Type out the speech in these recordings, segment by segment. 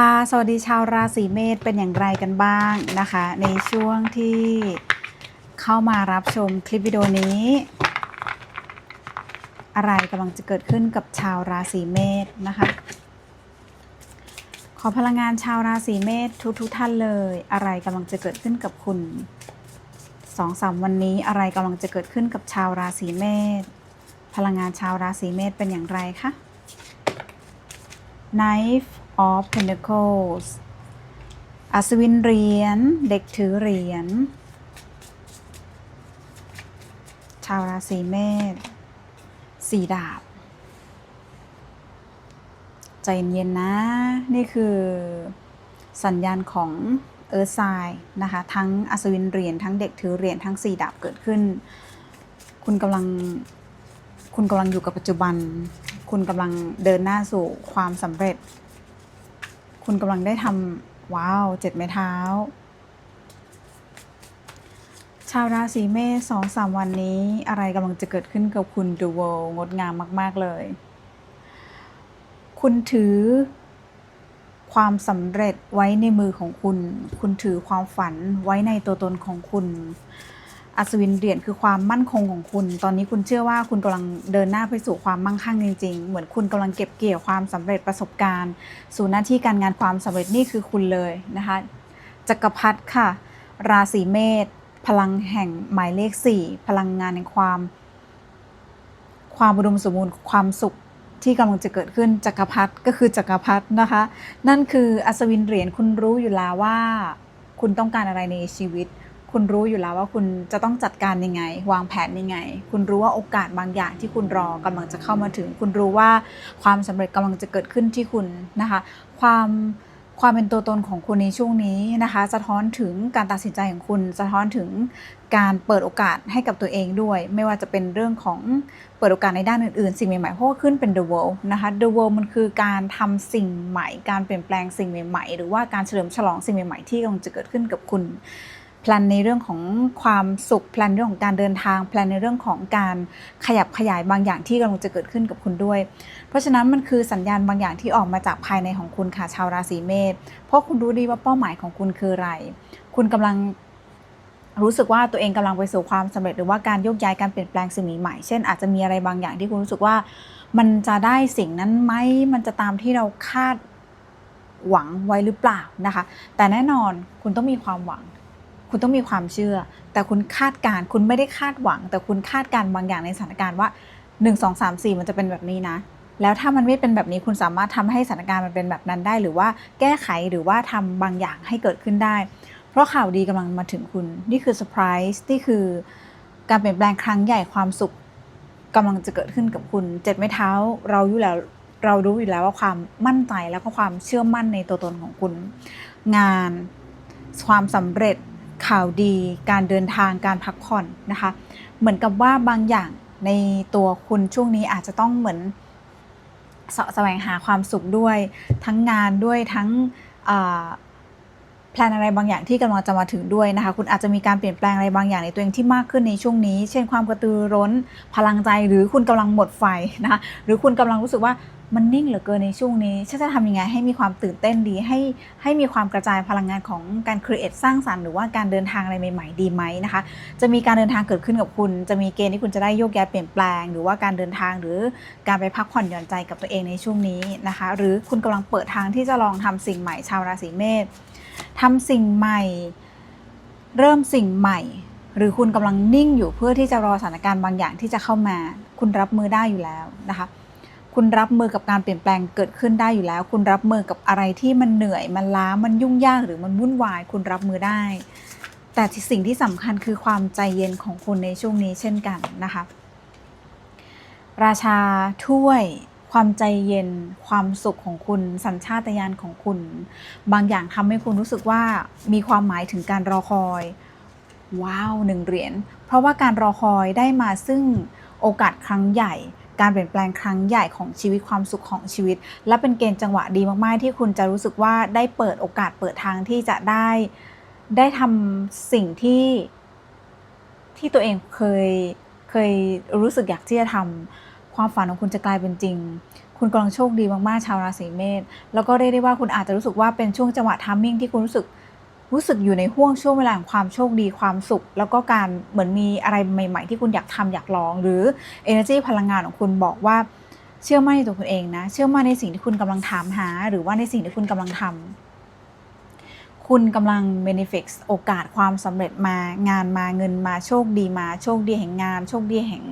ค่ะ สวัสดีชาวราศีเมษเป็นอย่างไรกันบ้างนะคะ ในช่วงที่เข้ามารับชมคลิปวิดีโอนี้ อะไรกำลังจะเกิดขึ้นกับชาวราศีเมษนะคะ ขอพลังงานชาวราศีเมษทุกๆทท่านเลย อะไรกำลังจะเกิดขึ้นกับคุณสองสามวันนี้อะไรกำลังจะเกิดขึ้นกับชาวราศีเมษพลังงานชาวราศีเมษเป็นอย่างไรคะ Knife of Pentacles อัศวินเหรียญ เด็กถือเหรียญ ชาวราศีเมษสีดาบ ใจเย็นๆนะ นี่คือสัญญาณของเออร์ไซนะคะ ทั้งอัศวินเหรียญ ทั้งเด็กถือเหรียญ ทั้งสีดาบเกิดขึ้น คุณกำลัง คุณกำลังอยู่กับปัจจุบัน คุณกำลังเดินหน้าสู่ความสำเร็จ คุณกำลังได้ทำว้าวเจ็ดไม้เท้า ชาวราศีเมษสองสามวันนี้ อะไรกำลังจะเกิดขึ้นกับคุณ The World งดงามมาก ๆ เลย คุณถือความสำเร็จไว้ในมือของคุณ คุณถือความฝันไว้ในตัวตนของคุณ อัศวินเหรียญคือความมั่นคงของคุณ ตอนนี้คุณเชื่อว่าคุณกำลังเดินหน้าไปสู่ความมั่งคั่งจริง ๆ เหมือนคุณกำลังเก็บเกี่ยวความสำเร็จประสบการณ์ สู่หน้าที่การงานความสำเร็จนี่คือคุณเลยนะคะจักรพรรดิค่ะ ราศีเมษพลังแห่งหมายเลข 4 พลังงานแห่งความ ความอุดมสมบูรณ์ความสุขที่กำลังจะเกิดขึ้นจักรพรรดิก็คือจักรพรรดินะคะ นั่นคืออัศวินเหรียญคุณรู้อยู่แล้วว่า คุณต้องการอะไรในชีวิต คุณรู้อยู่แล้วว่าคุณจะต้องจัดการยังไง วางแผนยังไง คุณรู้ว่าโอกาสบางอย่างที่คุณรอกำลังจะเข้ามาถึง คุณรู้ว่าความสำเร็จกำลังจะเกิดขึ้นที่คุณนะคะ ความความเป็นตัวตนของคุณในช่วงนี้นะคะ สะท้อนถึงการตัดสินใจของคุณ สะท้อนถึงการเปิดโอกาสให้กับตัวเองด้วย ไม่ว่าจะเป็นเรื่องของเปิดโอกาสในด้านอื่นๆ สิ่งใหม่ๆเพราะว่าขึ้นเป็น the world นะคะ the world มันคือการทำสิ่งใหม่ การเปลี่ยนแปลงสิ่งใหม่ๆ หรือว่าการเฉลิมฉลองสิ่งใหม่ๆ ที่กำลังจะเกิดขึ้นกับคุณ แพลนในเรื่องของความสุขแพลนเรื่องของการเดินทางแพลนในเรื่องของการขยับขยายบางอย่างที่กำลังจะเกิดขึ้นกับคุณด้วย เพราะฉะนั้นมันคือสัญญาณบางอย่างที่ออกมาจากภายในของคุณค่ะชาวราศีเมษเพราะคุณรู้ดีว่าเป้าหมายของคุณคืออะไร คุณกำลังรู้สึกว่าตัวเองกำลังไปสู่ความสำเร็จหรือว่าการโยกย้ายการเปลี่ยนแปลงสิ่งใหม่เช่นอาจจะมีอะไรบางอย่างที่คุณรู้สึกว่ามันจะได้สิ่งนั้นไหมมันจะตามที่เราคาดหวังไว้หรือเปล่านะคะ แต่แน่นอนคุณต้องมีความหวัง คุณต้องมีความเชื่อ แต่คุณคาดการ์คุณไม่ได้คาดหวัง แต่คุณคาดการ์บางอย่างในสถานการณ์ว่า 1 2 3 4 มันจะเป็นแบบนี้นะ แล้วถ้ามันไม่เป็นแบบนี้คุณสามารถทำให้สถานการณ์มันเป็นแบบนั้นได้ หรือว่าแก้ไขหรือว่าทำบางอย่างให้เกิดขึ้นได้ เพราะข่าวดีกำลังมาถึงคุณ นี่คือเซอร์ไพรส์นี่คือการเปลี่ยนแปลงครั้งใหญ่ความสุขกำลังจะเกิดขึ้นกับคุณเจ็ดไม้เท้าเราอยู่แล้วเรารู้อยู่แล้วว่าความมั่นใจแล้วก็ความเชื่อมั่นในตัวตนของคุณ งาน ความสำเร็จ ข่าวดีการเดินทางการพักผ่อนนะคะ เหมือนกับว่าบางอย่างในตัวคุณช่วงนี้อาจจะต้องเหมือนเสาะแสวงหาความสุขด้วย ทั้งงานด้วยทั้งแพลนอะไรบางอย่างที่กำลังจะมาถึงด้วยนะคะ คุณอาจจะมีการเปลี่ยนแปลงอะไรบางอย่างในตัวเองที่มากขึ้นในช่วงนี้ เช่นความกระตือร้นพลังใจหรือคุณกำลังหมดไฟนะคะหรือคุณกำลังรู้สึกว่า มันนิ่งเหลือเกินในช่วงนี้ฉันจะทำยังไงให้มีความตื่นเต้นดีให้ให้มีความกระจายพลังงานของการครีเอทสร้างสรรค์หรือว่าการเดินทางอะไรใหม่ๆ ดีไหมนะคะ จะมีการเดินทางเกิดขึ้นกับคุณ จะมีเกณฑ์ที่คุณจะได้โยกย้ายเปลี่ยนแปลง หรือว่าการเดินทางหรือการไปพักผ่อนหย่อนใจกับตัวเองในช่วงนี้นะคะ หรือคุณกำลังเปิดทางที่จะลองทำสิ่งใหม่ชาวราศีเมษทำสิ่งใหม่ เริ่มสิ่งใหม่ หรือคุณกำลังนิ่งอยู่เพื่อที่จะรอสถานการณ์บางอย่างที่จะเข้ามา คุณรับมือได้อยู่แล้วนะคะ คุณรับมือกับการเปลี่ยนแปลงเกิดขึ้นได้อยู่แล้ว คุณรับมือกับอะไรที่มันเหนื่อย มันล้า มันยุ่งยากหรือมันวุ่นวาย คุณรับมือได้ แต่สิ่งที่สำคัญคือความใจเย็นของคุณในช่วงนี้เช่นกันนะคะ ราชาถ้วยความใจเย็น ความสุขของคุณ สัญชาตญาณของคุณ บางอย่างทำให้คุณรู้สึกว่ามีความหมายถึงการรอคอย ว้าวหนึ่งเหรียญ เพราะว่าการรอคอยได้มาซึ่งโอกาสครั้งใหญ่ การเปลี่ยนแปลงครั้งใหญ่ของชีวิตความสุขของชีวิต และเป็นเกณฑ์จังหวะดีมากๆ ที่คุณจะรู้สึกว่าได้เปิดโอกาสเปิดทางที่จะได้ ได้ทำสิ่งที่ที่ตัวเองเคยเคยรู้สึกอยากที่จะทำความฝันของคุณจะกลายเป็นจริง คุณกำลังโชคดีมากๆชาวราศีเมษแล้วก็เรียกได้ว่าคุณอาจจะรู้สึกว่าเป็นช่วงจังหวะทามมิ่งที่คุณรู้สึก รู้สึกอยู่ในห่วงช่วงเวลาของความโชคดีความสุข แล้วก็การเหมือนมีอะไรใหม่ ๆ ที่คุณอยากทำอยากลอง หรือ energy พลังงานของคุณบอกว่า เชื่อมั่นในตัวคุณเองนะ เชื่อมั่นในสิ่งที่คุณกำลังถามหา หรือว่าในสิ่งที่คุณกำลังทำคุณกำลัง benefit โอกาสความสำเร็จมางานมาเงินมาโชคดีมา โชคดีแห่งงาน โชคดีแห่ง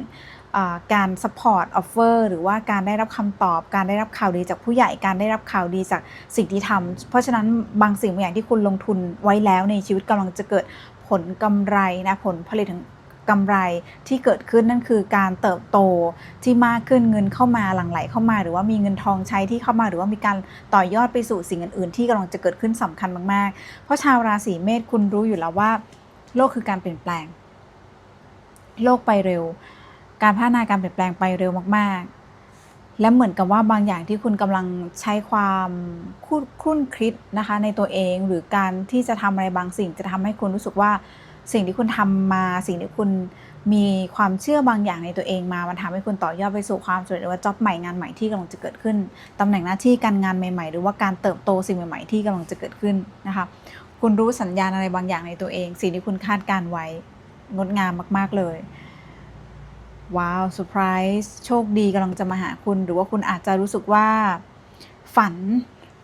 การ support offer หรือว่าการได้รับคำตอบ การได้รับข่าวดีจากผู้ใหญ่ การได้รับข่าวดีจากสิ่งที่ทำเพราะฉะนั้นบางสิ่งบางอย่างที่คุณลงทุนไว้แล้วในชีวิตกำลังจะเกิดผลกำไรนะผลผลิตของกำไรที่เกิดขึ้นนั่นคือการเติบโตที่มากขึ้นเงินเข้ามาหลั่งไหลเข้ามา หรือว่ามีเงินทองใช้ที่เข้ามา หรือว่ามีการต่อยอดไปสู่สิ่งอื่นๆ ที่กำลังจะเกิดขึ้นสำคัญมากๆ เพราะชาวราศีเมษคุณรู้อยู่แล้วว่า โลกคือการเปลี่ยนแปลง โลกไปเร็ว การพัฒนาการเปลี่ยนแปลงไปเร็วมาก ๆ และเหมือนกับว่าบางอย่างที่คุณกำลังใช้ความคุ้นคุ้นคิดนะคะในตัวเองหรือการที่จะทำอะไรบางสิ่งจะทำให้คุณรู้สึกว่าสิ่งที่คุณทำมา สิ่งที่คุณมีความเชื่อบางอย่างในตัวเองมา มันทำให้คุณต่อยอดไปสู่ความสำเร็จหรือว่าจ็อบใหม่งานใหม่ที่กำลังจะเกิดขึ้นตำแหน่งหน้าที่การงานใหม่ ๆ หรือว่าการเติบโตสิ่งใหม่ ๆ ที่กำลังจะเกิดขึ้นนะคะคุณรู้สัญญาณอะไรบางอย่างในตัวเอง สิ่งที่คุณคาดการไว้งดงามมาก ๆ เลย ว้าวเซอร์ไพรส์โชคดีกำลังจะมาหาคุณ หรือว่าคุณอาจจะรู้สึกว่าฝัน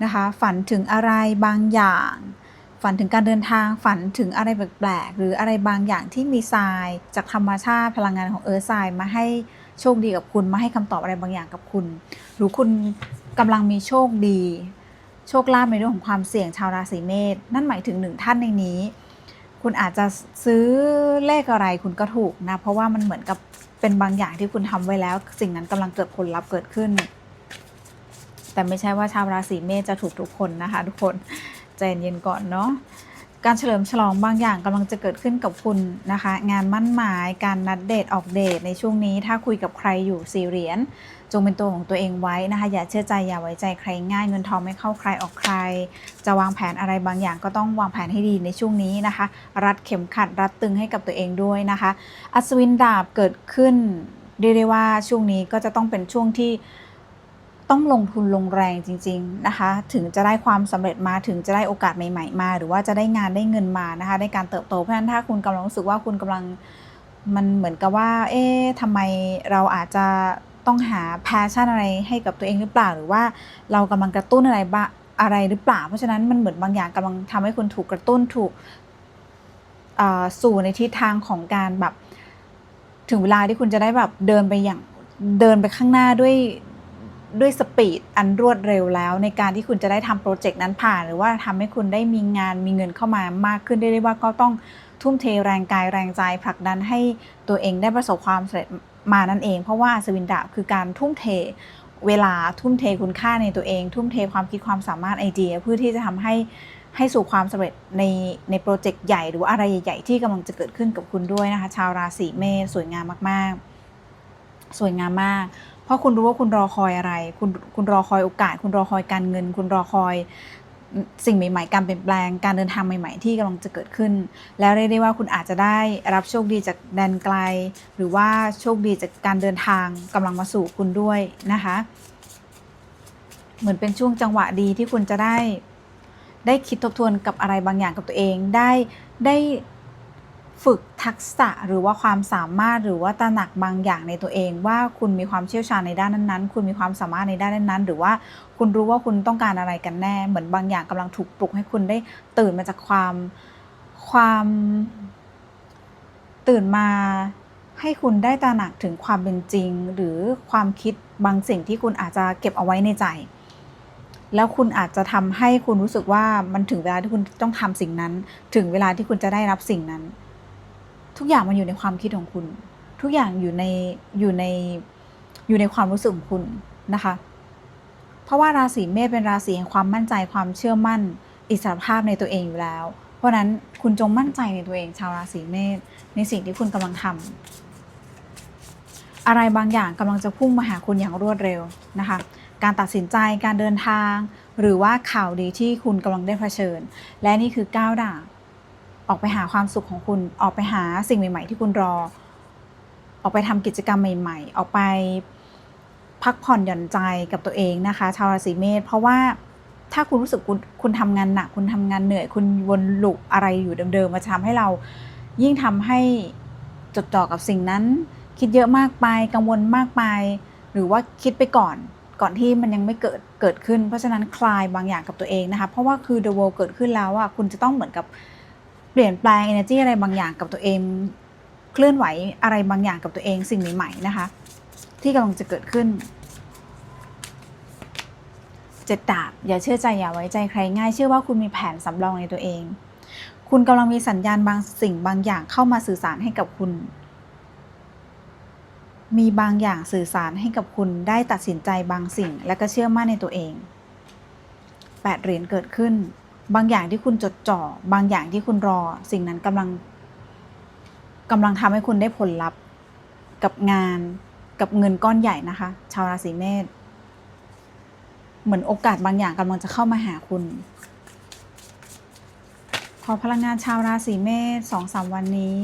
นะคะ ฝันถึงอะไรบางอย่าง ฝันถึงการเดินทางฝันถึงอะไรแปลกๆหรืออะไรบางอย่างที่มีทรายจากธรรมชาติพลังงานของเออร์ทรายมาให้โชคดีกับคุณมาให้คำตอบอะไรบางอย่างกับคุณ หรือคุณกำลังมีโชคดี โชคลาภในเรื่องของความเสี่ยงชาวราศีเมษนั่นหมายถึงหนึ่งท่านในนี้ คุณอาจจะซื้อเลขอะไรคุณก็ถูกนะ เพราะว่ามันเหมือนกับ เป็นบางอย่างที่คุณทำไว้แล้ว สิ่งนั้นกำลังเกิดผลลัพธ์เกิดขึ้น แต่ไม่ใช่ว่าชาวราศีเมษจะถูกทุกคนนะคะ ทุกคนใจเย็นก่อนเนาะการเฉลิมฉลองบางอย่างกำลังจะเกิดขึ้นกับคุณนะคะ งานมั่นหมาย การนัดเดทออกเดทในช่วงนี้ ถ้าคุยกับใครอยู่สี่เหรียญ จงเป็นตัวของตัวเองไว้นะคะ อย่าเชื่อใจอย่าไว้ใจใครง่ายเงินทองไม่เข้าใครออกใคร จะวางแผนอะไรบางอย่างก็ต้องวางแผนให้ดีในช่วงนี้นะคะ รัดเข็มขัดรัดตึงให้กับตัวเองด้วยนะคะ อัศวินดาบเกิดขึ้นเรียกได้ว่าช่วงนี้ก็จะต้องเป็นช่วงที่ต้องลงทุนลงแรงจริง ๆนะคะ ถึงจะได้ความสำเร็จมาถึงจะได้โอกาสใหม่ ๆ มา หรือว่าจะได้งานได้เงินมานะคะ ได้การเติบโตเพราะฉะนั้นถ้าคุณกำลังรู้สึกว่าคุณกำลังมันเหมือนกับว่า เอ๊ะทำไมเราอาจจะ ต้องหาแพชชั่นอะไรให้กับตัวเองหรือเปล่า หรือว่าเรากำลังกระตุ้นอะไรบ้าอะไรหรือเปล่า เพราะฉะนั้นมันเหมือนบางอย่างกำลังทำให้คุณถูกกระตุ้นถูกสู่ในทิศทางของการแบบถึงเวลาที่คุณจะได้แบบเดินไปอย่างเดินไปข้างหน้าด้วยด้วยสปีดอันรวดเร็วแล้ว ในการที่คุณจะได้ทำโปรเจกต์นั้นผ่าน หรือว่าทำให้คุณได้มีงานมีเงินเข้ามามากขึ้นได้ได้ว่าก็ต้องทุ่มเทแรงกายแรงใจผลักดันให้ตัวเองได้ประสบความสำเร็จ มานั่นเอง เพราะว่าอัศวินดาบคือการทุ่มเทเวลาทุ่มเทคุณค่าในตัวเอง ทุ่มเทความคิดความสามารถไอเดีย เพื่อที่จะทำให้ให้สู่ความสำเร็จในในโปรเจกต์ใหญ่หรืออะไรใหญ่ ๆ ที่กำลังจะเกิดขึ้นกับคุณด้วยนะคะ ชาวราศีเมษสวยงามมากๆ สวยงามมาก เพราะคุณรู้ว่าคุณรอคอยอะไร คุณคุณรอคอยโอกาส คุณรอคอยการเงิน คุณรอคอย สิ่งใหม่ๆ การเปลี่ยนแปลง การเดินทางใหม่ ๆ ที่กำลังจะเกิดขึ้น แล้วเรียกได้ว่าคุณอาจจะได้รับโชคดีจากแดนไกล หรือว่าโชคดีจากการเดินทางกำลังมาสู่คุณด้วยนะคะ เหมือนเป็นช่วงจังหวะดีที่คุณจะได้ ได้คิดทบทวนกับอะไรบางอย่างกับตัวเอง ได้ได้ ฝึกทักษะหรือว่าความสามารถหรือว่าตระหนักบางอย่างในตัวเอง ว่าคุณมีความเชี่ยวชาญในด้านนั้นๆ คุณมีความสามารถในด้านนั้นๆ หรือว่าคุณรู้ว่าคุณต้องการอะไรกันแน่ เหมือนบางอย่างกำลังถูกปลุกให้คุณได้ตื่นมาจากความความตื่นมาให้คุณได้ตระหนักถึงความเป็นจริง หรือความคิดบางสิ่งที่คุณอาจจะเก็บเอาไว้ในใจ แล้วคุณอาจจะทำให้คุณรู้สึกว่ามันถึงเวลาที่คุณต้องทำสิ่งนั้น ถึงเวลาที่คุณจะได้รับสิ่งนั้น ทุกอย่างมันอยู่ในความคิดของคุณ ทุกอย่างอยู่ในอยู่ในอยู่ในความรู้สึกของคุณนะคะ เพราะว่าราศีเมษเป็นราศีแห่งความมั่นใจความเชื่อมั่น อิสรภาพในตัวเองอยู่แล้ว เพราะนั้นคุณจงมั่นใจในตัวเอง ชาวราศีเมษในสิ่งที่คุณกำลังทำอะไรบางอย่างกำลังจะพุ่งมาหาคุณอย่างรวดเร็วนะคะ การตัดสินใจการเดินทาง หรือว่าข่าวดีที่คุณกำลังได้เผชิญ และนี่คือก้าวดาบ ออกไปหาความสุขของคุณออกไปหาสิ่งใหม่ ๆ ที่คุณรอ ออกไปทำกิจกรรมใหม่ ๆ ออกไปพักผ่อนหย่อนใจกับตัวเองนะคะ ชาวราศีเมษเพราะว่าถ้าคุณรู้สึกคุณคุณทำงานหนักคุณทำงานเหนื่อย คุณวนลูปอะไรอยู่เดิมๆมาทำให้เรายิ่งทำให้จดจ่อกับสิ่งนั้น คิดเยอะมากไปกังวลมากไป หรือว่าคิดไปก่อนก่อนที่มันยังไม่เกิดเกิดขึ้น เพราะฉะนั้นคลายบางอย่างกับตัวเองนะคะ เพราะว่าคือ the world เกิดขึ้นแล้วอะคุณจะต้องเหมือนกับ เปลี่ยนแปลง energy อะไรบางอย่างกับตัวเอง เคลื่อนไหวอะไรบางอย่างกับตัวเองสิ่งใหม่ๆนะคะ ที่กำลังจะเกิดขึ้นเจ็ดดาบอย่าเชื่อใจอย่าไว้ใจใครง่าย เชื่อว่าคุณมีแผนสำรองในตัวเอง คุณกำลังมีสัญญาณบางสิ่งบางอย่างเข้ามาสื่อสารให้กับคุณ มีบางอย่างสื่อสารให้กับคุณได้ตัดสินใจบางสิ่ง และก็เชื่อมั่นในตัวเองแปดเหรียญเกิดขึ้น บางอย่างที่คุณจดจ่อ บางอย่างที่คุณรอ สิ่งนั้นกำลังกำลังทำให้คุณได้ผลลัพธ์กับงานกับเงินก้อนใหญ่นะคะ ชาวราศีเมษเหมือนโอกาสบางอย่างกำลังจะเข้ามาหาคุณขอพลังงานชาวราศีเมษสองสามวันนี้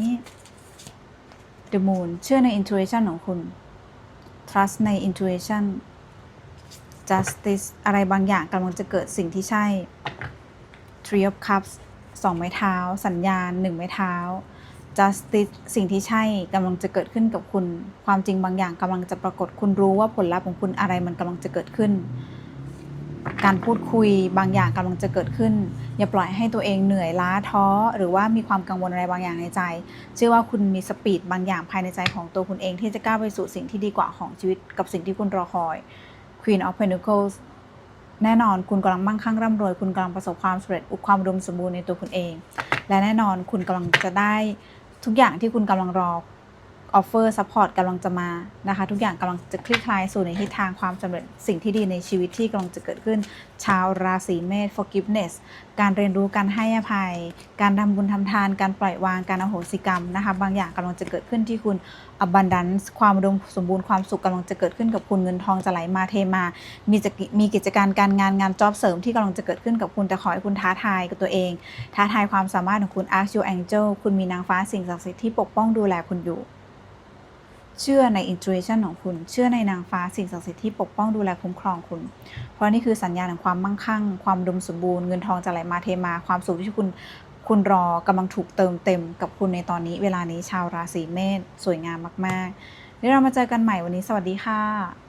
The Moon เชื่อใน intuition ของคุณ trust ใน intuition justice อะไรบางอย่างกำลังจะเกิดสิ่งที่ใช่ Three of Cups สองไม้เท้า สัญญาณหนึ่งไม้เท้า justice สิ่งที่ใช่กำลังจะเกิดขึ้นกับคุณ ความจริงบางอย่างกำลังจะปรากฏคุณรู้ว่าผลลัพธ์ของคุณอะไรมันกำลังจะเกิดขึ้น การพูดคุยบางอย่างกำลังจะเกิดขึ้น อย่าปล่อยให้ตัวเองเหนื่อยล้าท้อ หรือว่ามีความกังวลอะไรบางอย่างในใจ เชื่อว่าคุณมีสปีดบางอย่างภายในใจของตัวคุณเองที่จะก้าวไปสู่สิ่งที่ดีกว่าของชีวิตกับสิ่งที่คุณรอคอย Queen of Pentacles แน่นอนคุณกำลังมั่งคั่งร่ำรวย คุณกำลังประสบความสำเร็จอุความอุดมสมบูรณ์ในตัวคุณเอง และแน่นอนคุณกำลังจะได้ทุกอย่างที่คุณกำลังรอ ออฟเฟอร์ซัพพอร์ตกำลังจะมานะคะ ทุกอย่างกำลังจะคลี่คลายสู่ในทิศทางความสำเร็จสิ่งที่ดีในชีวิตที่กำลังจะเกิดขึ้น ชาวราศีเมษ forgiveness การเรียนรู้การให้อภัย การทำบุญทำทาน การปล่อยวางการอโหสิกรรมนะคะ บางอย่างกำลังจะเกิดขึ้นที่คุณ abundance ความดมสมบูรณ์ความสุขกำลังจะเกิดขึ้นกับคุณเงินทองจะไหลมาเทมา มีจะมีกิจการการงานงานจอบเสริมที่กำลังจะเกิดขึ้นกับคุณแต่ขอให้คุณท้าทายกับตัวเอง ท้าทายความสามารถของคุณ ask your angel คุณมีนางฟ้าสิ่งศักดิ์สิทธิ์ที่ปกป้องดูแลคุณอยู่ เชื่อใน intuition ของคุณ เชื่อในนางฟ้าสิ่งศักดิ์สิทธิ์ที่ปกป้องดูแลคุ้มครองคุณ เพราะนี่คือสัญญาณของความมั่งคั่ง ความอุดมสมบูรณ์เงินทองจะไหลมาเทมา ความสุขที่คุณคุณรอกำลังถูกเติมเต็มกับคุณในตอนนี้เวลานี้ชาวราศีเมษสวยงามมากๆเดี๋ยวเรามาเจอกันใหม่วันนี้สวัสดีค่ะ